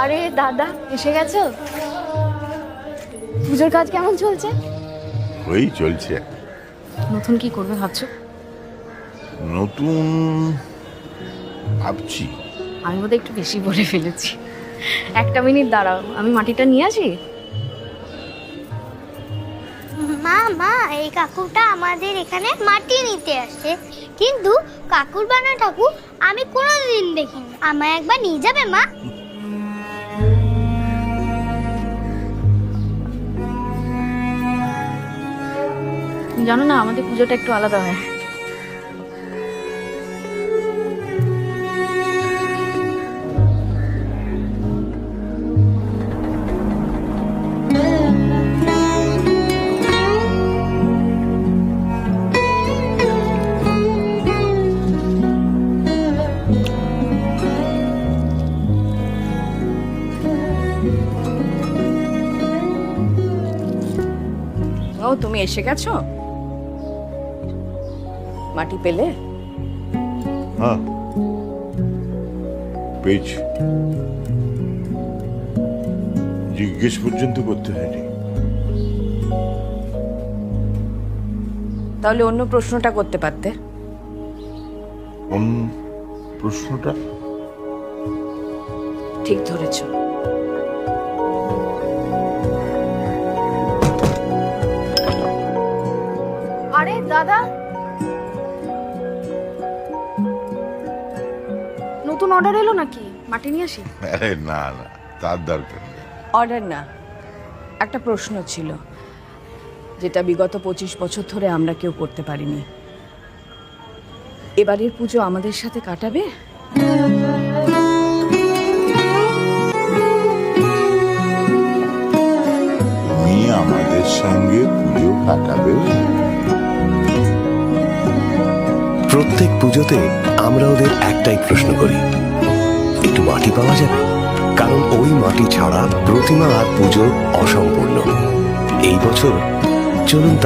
আরে দাদা এসে গেছো? পুজোর কাজ কেমন চলছে? ওই চলছে। নতুন কি করবে ভাবছ? নতুন ভাবছি। আমি বোধহয় একটু বেশি বলে ফেলেছি। একটা মিনিট দাঁড়াও আমি মাটিটা নিয়ে আসি? মা মা এই কাকুটা আমাদের এখানে মাটি নিতে আসে কিন্তু কাকুর বানা ঠাকুর আমি কোনোদিন দেখিনি। আমায় একবার নিয়ে যাবে মা? জানো না আমাদের পুজোটা একটু আলাদা হয়। ও তুমি এসে গেছো? মাটি পেলে? হ্যাঁ। পেয়েছি। জিজ্ঞেস পর্যন্ত করতে হয়নি। তাহলে অন্য প্রশ্নটা করতে পারতে। প্রশ্নটা? ঠিক ধরেছো। আরে দাদা নতুন অর্ডার এলো নাকি? মাটি নিয়ে আসি? আরে না না তার দরকার নেই। অর্ডার না। একটা প্রশ্ন ছিল যেটা বিগত পঁচিশ বছর ধরে আমরা কেউ করতে পারিনি। এবারের পুজো আমাদের সাথে কাটাবে? আমাদের সঙ্গে পুজো কাটাবে। প্রত্যেক পুজোতে আমরা ওদের একটাই প্রশ্ন করি। একটু মাটি পাওয়া যাবে? কারণ ওই মাটি ছাড়া প্রতিমা আর পুজো অসম্পূর্ণ। এই বছর চলুন